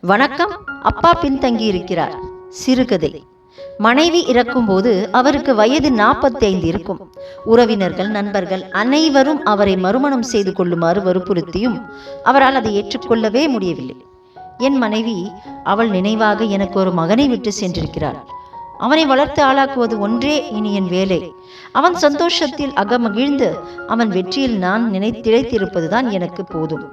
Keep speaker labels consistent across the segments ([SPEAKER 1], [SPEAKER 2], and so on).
[SPEAKER 1] வணக்கம் அப்பா பின்தங்கி இருக்கிறார் சிறுகதை. மனைவி இறக்கும்போது அவருக்கு வயது நாற்பத்தைந்து இருக்கும். உறவினர்கள் நண்பர்கள் அனைவரும் அவரை மறுமணம் செய்து கொள்ளுமாறு வற்புறுத்தியும் அவரால் அதை ஏற்றுக்கொள்ளவே முடியவில்லை. என் மனைவி அவள் நினைவாக எனக்கு ஒரு மகனை விட்டு சென்றிருக்கிறாள். அவனை வளர்த்து ஆளாக்குவது ஒன்றே இனி என் வேலை. அவன் சந்தோஷத்தில் அகமகிழ்ந்து அவன் வெற்றியில் நான் நினைத்திழைத்திருப்பதுதான் எனக்கு போதும்.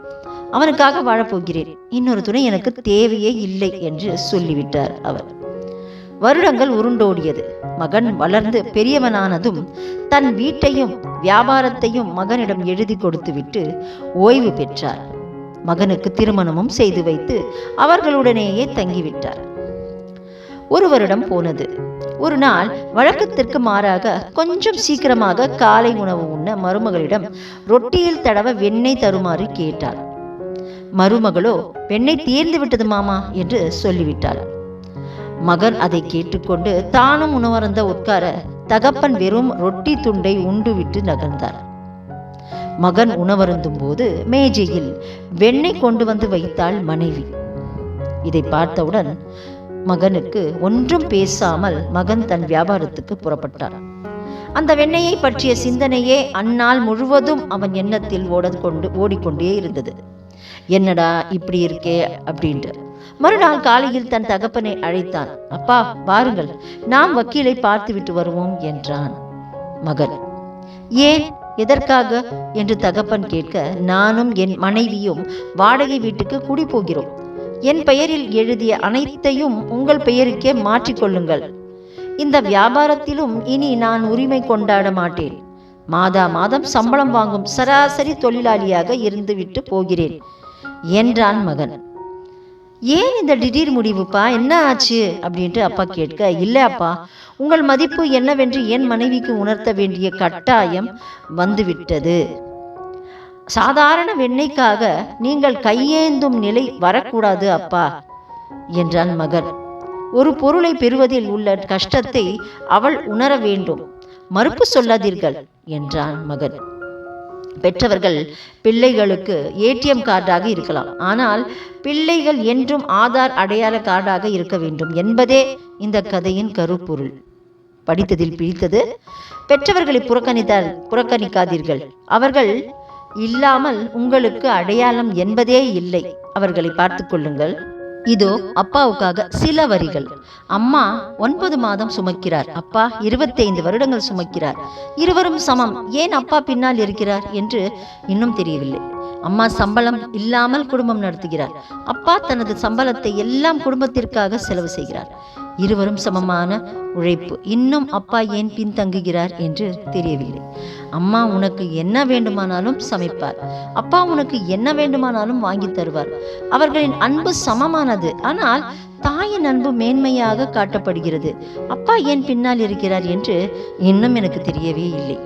[SPEAKER 1] அவனுக்காக வாழப்போகிறேன். இன்னொரு துணை எனக்கு தேவையே இல்லை என்று சொல்லிவிட்டார் அவர். வருடங்கள் உருண்டோடியது. மகன் வளர்ந்து பெரியவனானதும் தன் வீட்டையும் வியாபாரத்தையும் மகனிடம் எழுதி கொடுத்துவிட்டு ஓய்வு பெற்றார். மகனுக்கு திருமணமும் செய்து வைத்து அவர்களுடனேயே தங்கிவிட்டார். ஒரு வருடம் போனது. ஒரு நாள் வழக்கத்திற்கு மாறாக கொஞ்சம் சீக்கிரமாக காலை உணவு உண்ண மருமகளிடம் ரொட்டியில் தடவ வெண்ணெய் தருமாறு கேட்டாள். மருமகளோ பெண்ணை தீர்ந்து விட்டது மாமா என்று சொல்லிவிட்டாள். மகன் அதை கேட்டுக்கொண்டு தானும் உணவருந்த உட்கார தகப்பன் வெறும் ரொட்டி துண்டை உண்டுவிட்டு நகர்ந்தார். மகன் உணவருந்தும் போது மேஜையில் வெண்ணெய் கொண்டு வந்து வைத்தாள் மனைவி. இதை பார்த்தவுடன் மகனுக்கு ஒன்றும் பேசாமல் மகன் தன் வியாபாரத்துக்கு புறப்பட்டான் அந்த வெண்ணையை பற்றிய சிந்தனையே அந்நாள் முழுவதும் அவன் எண்ணத்தில் ஓட கொண்டு ஓடிக்கொண்டே இருந்தது. என்னடா இப்படி இருக்கே அப்படின்ட்டு. மறுநாள் காலையில் தன் தகப்பனை அழைத்தான். அப்பா வாருங்கள் நாம் வக்கீலை பார்த்துவிட்டு வருவோம் என்றான் மகன் ஏன் எதற்காக? என்று தகப்பன் கேட்க நானும் என் மனைவியும் வாடகை வீட்டுக்கு குடி போகிறோம் என் பெயரில் எழுதிய அனைத்தையும் உங்கள் பெயருக்கே மாற்றிக்கொள்ளுங்கள் இந்த வியாபாரத்திலும் இனி நான் உரிமை கொண்டாட மாட்டேன். மாதா மாதம் சம்பளம் வாங்கும் சராசரி தொழிலாளியாக இருந்துவிட்டு போகிறேன் என்றான் மகன். ஏன் இந்த திடீர் முடிவுப்பா? என்ன ஆச்சு? அப்படின்ட்டு அப்பா கேட்க இல்லை அப்பா உங்கள் மதிப்பு என்னவென்று என் மனைவிக்கு உணர்த்த வேண்டிய கட்டாயம் வந்துவிட்டது. சாதாரண வெண்ணெய்க்காக நீங்கள் கையேந்தும் நிலை வரக்கூடாது அப்பா என்றான் மகன். ஒரு பொருளை பெறுவதில் உள்ள கஷ்டத்தை அவள் உணர வேண்டும். மறுப்பு சொல்லாதீர்கள். என்றான் மகன். பெற்றவர்கள் பிள்ளைகளுக்கு ஏடிஎம் கார்டாக இருக்கலாம். ஆனால் பிள்ளைகள் என்றும் ஆதார் அடையாள கார்டாக இருக்க வேண்டும் என்பதே இந்த கதையின் கருப்பொருள். படித்ததில் பிடித்தது பெற்றவர்களை புறக்கணித்தால் புறக்கணிக்காதீர்கள். அவர்கள் இல்லாமல் உங்களுக்கு அடையாளம் என்பதே இல்லை. அவர்களை பார்த்து கொள்ளுங்கள். இதோ அப்பாவுக்காக சில வரிகள். அம்மா ஒன்பது மாதம் சுமக்கிறார். அப்பா இருபத்தைந்து வருடங்கள் சுமக்கிறார். இருவரும் சமம். ஏன் அப்பா பின்னால் இருக்கிறார் என்று இன்னும் தெரியவில்லை. அம்மா சம்பளம் இல்லாமல் குடும்பம் நடத்துகிறார். அப்பா தனது சம்பளத்தை எல்லாம் குடும்பத்திற்காக செலவு செய்கிறார். இருவரும் சமமான உழைப்பு. இன்னும் அப்பா ஏன் பின்தங்குகிறார் என்று தெரியவில்லை. அம்மா உனக்கு என்ன வேண்டுமானாலும் சமைப்பார். அப்பா உனக்கு என்ன வேண்டுமானாலும் வாங்கி தருவார். அவர்களின் அன்பு சமமானது. ஆனால் தாயின் அன்பு மேன்மையாக காட்டப்படுகிறது. அப்பா ஏன் பின்னால் இருக்கிறார் என்று இன்னும் எனக்கு தெரியவே இல்லை.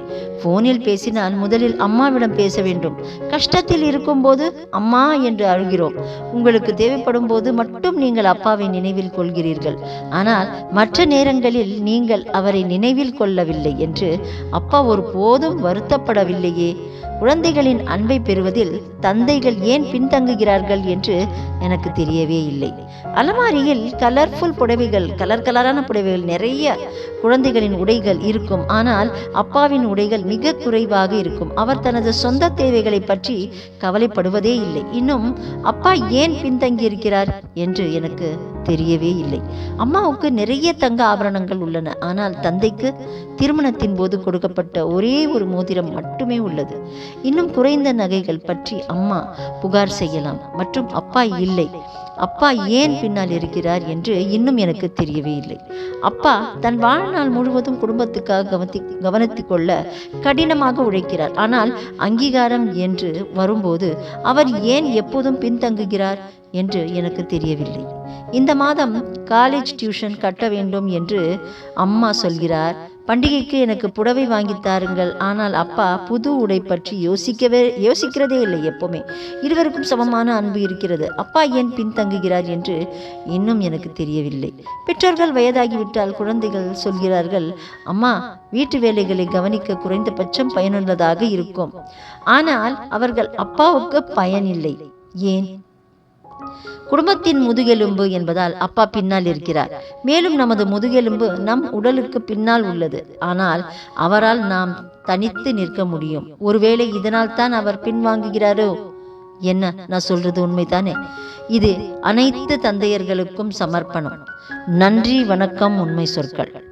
[SPEAKER 1] போனில் பேசினால் முதலில் அம்மாவிடம் பேச வேண்டும். கஷ்டத்தில் இருக்கும்போது அம்மா என்று அழுகிறோம். உங்களுக்கு தேவைப்படும் போது மட்டும் நீங்கள் அப்பாவை நினைவில் கொள்கிறீர்கள். ஆனால் மற்ற நேரங்களில் நீங்கள் அவரை நினைவில் கொள்ளவில்லை என்று அப்பா ஒரு போதும் வருத்தப்படவில்லையே. குழந்தைகளின் அன்பை பெறுவதில் தந்தைகள் ஏன் பின்தங்குகிறார்கள் என்று எனக்கு தெரியவே இல்லை. அலமாரியில் கலர்ஃபுல் புடவைகள் கலர் கலரான புடவைகள் நிறைய குழந்தைகளின் உடைகள் இருக்கும். ஆனால் அப்பாவின் உடைகள் மிக குறைவாக இருக்கும். அவர் தனது சொந்த தேவைகளை பற்றி கவலைப்படுவதே இல்லை. இன்னும் அப்பா ஏன் பின்தங்கி இருக்கிறார் என்று எனக்கு தெரியவே இல்லை. அம்மாவுக்கு நிறைய தங்க ஆபரணங்கள் உள்ளன. ஆனால் தந்தைக்கு திருமணத்தின் போது கொடுக்கப்பட்ட ஒரே ஒரு மோதிரம் மட்டுமே உள்ளது. இன்னும் குறைந்த நகைகள் பற்றி அம்மா புகார் செய்யலாம். மற்றும் அப்பா இல்லை. அப்பா ஏன் பின்னால் இருக்கிறார் என்று இன்னும் எனக்கு தெரியவே இல்லை. அப்பா தன் வாழ்நாள் முழுவதும் குடும்பத்துக்காக கவனித்து கவனித்துக் கொள்ள கடினமாக உழைக்கிறார். ஆனால் அங்கீகாரம் என்று வரும்போது அவர் ஏன் எப்போதும் பின்தங்குகிறார் என்று எனக்கு தெரியவில்லை. இந்த மாதம் காலேஜ் டியூஷன் கட்ட வேண்டும் என்று அம்மா சொல்கிறார். பண்டிகைக்கு எனக்கு புடவை வாங்கி தாருங்கள். ஆனால் அப்பா புது உடை பற்றி யோசிக்கவே யோசிக்கிறதே இல்லை எப்போவுமே. இருவருக்கும் சமமான அன்பு இருக்கிறது. அப்பா ஏன் பின்தங்குகிறார் என்று இன்னும் எனக்கு தெரியவில்லை. பெற்றோர்கள் வயதாகிவிட்டால் குழந்தைகள் சொல்கிறார்கள் அம்மா வீட்டு வேலைகளை கவனிக்க குறைந்தபட்சம் பயனுள்ளதாக இருக்கும். ஆனால் அவர்கள் அப்பாவுக்கு பயனில்லை ஏன்? குடும்பத்தின் முதுகெலும்பு என்பதால் அப்பா பின்னால் இருக்கிறார். மேலும் நமது முதுகெலும்பு நம் உடலுக்கு பின்னால் உள்ளது. ஆனால் அவரால் நாம் தனித்து நிற்க முடியும். ஒருவேளை இதனால் தான் அவர் பின்வாங்குகிறாரோ? என்ன? நான் சொல்றது உண்மைதானே? இது அனைத்து தந்தையர்களுக்கும் சமர்ப்பணம். நன்றி வணக்கம் உண்மை சொற்கள்.